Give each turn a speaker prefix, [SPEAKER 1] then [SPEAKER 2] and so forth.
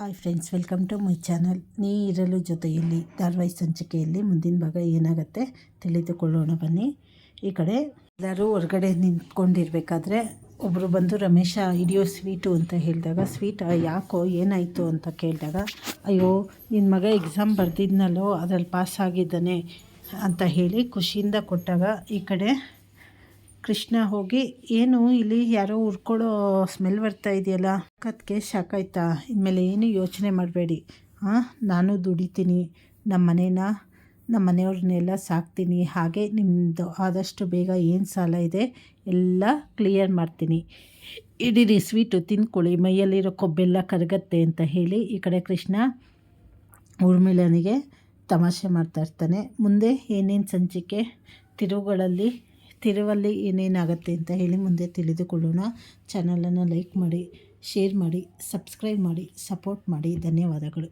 [SPEAKER 1] Hi friends, welcome to my channel. ನೀ ಇರಲು ಜೊತೆಯಲ್ಲಿ ಧಾರವಾಹಿ ಸಂಚಿಕೆಯಲ್ಲಿ ಮುಂದಿನ ಭಾಗ ಏನಾಗುತ್ತೆ ತಿಳಿದುಕೊಳ್ಳೋಣ ಬನ್ನಿ. ಈ ಕಡೆ ಎಲ್ಲರೂ ಹೊರಗಡೆ ನಿಂತ್ಕೊಂಡಿರ್ಬೇಕಾದ್ರೆ ಒಬ್ಬರು ಬಂದು, ರಮೇಶ, ಇಡಿಯೋ ಸ್ವೀಟು ಅಂತ ಹೇಳಿದಾಗ, ಸ್ವೀಟ್, ಯಾಕೋ, ಏನಾಯಿತು ಅಂತ ಕೇಳಿದಾಗ, ಅಯ್ಯೋ ನಿನ್ನ ಮಗ ಎಕ್ಸಾಮ್ ಬರೆದಿದ್ನಲ್ಲೋ, ಅದ್ರಲ್ಲಿ ಪಾಸ್ ಆಗಿದ್ದಾನೆ ಅಂತ ಹೇಳಿ ಖುಷಿಯಿಂದ ಕೊಟ್ಟಾಗ ಈ ಕಡೆ ಕೃಷ್ಣ ಹೋಗಿ, ಏನು ಇಲ್ಲಿ ಯಾರೋ ಉರ್ಕೊಳ್ಳೋ ಸ್ಮೆಲ್ ಬರ್ತಾ ಇದೆಯಲ್ಲ? ಕತ್ಗೆ ಸಾಕಾಯ್ತಾ ಇನ್ಮೇಲೆ ಏನು ಯೋಚನೆ ಮಾಡಬೇಡಿ. ಹಾಂ ನಾನು ದುಡಿತೀನಿ. ನಮ್ಮ ಮನೇನ ನಮ್ಮ ಮನೆಯವ್ರನ್ನೆಲ್ಲ ಸಾಕ್ತೀನಿ. ಹಾಗೆ ನಿಮ್ಮದು ಆದಷ್ಟು ಬೇಗ ಏನು ಸಾಲ ಇದೆ, ಎಲ್ಲ ಕ್ಲಿಯರ್ ಮಾಡ್ತೀನಿ. ಇಡೀರಿ ಸ್ವೀಟು ತಿಂದ್ಕೊಳ್ಳಿ ಮೈಯಲ್ಲಿರೋ ಕೊಬ್ಬೆಲ್ಲ ಕರಗತ್ತೆ ಅಂತ ಹೇಳಿ ಈ ಕಡೆ ಕೃಷ್ಣ ಊರ್ಮಿಳನಿಗೆ ತಮಾಷೆ ಮಾಡ್ತಾ ಇರ್ತಾನೆ. ಮುಂದೆ ಏನೇನು ಸಂಚಿಕೆ? ತಿರುವುಗಳಲ್ಲಿ ತಿರುವಲ್ಲಿ ಏನೇನಾಗುತ್ತೆ ಅಂತ ಹೇಳಿ ಮುಂದೆ ತಿಳಿದುಕೊಳ್ಳೋಣ. ಚಾನಲನ್ನು ಲೈಕ್ ಮಾಡಿ ಶೇರ್ ಮಾಡಿ ಸಬ್ಸ್ಕ್ರೈಬ್ ಮಾಡಿ ಸಪೋರ್ಟ್ ಮಾಡಿ. ಧನ್ಯವಾದಗಳು.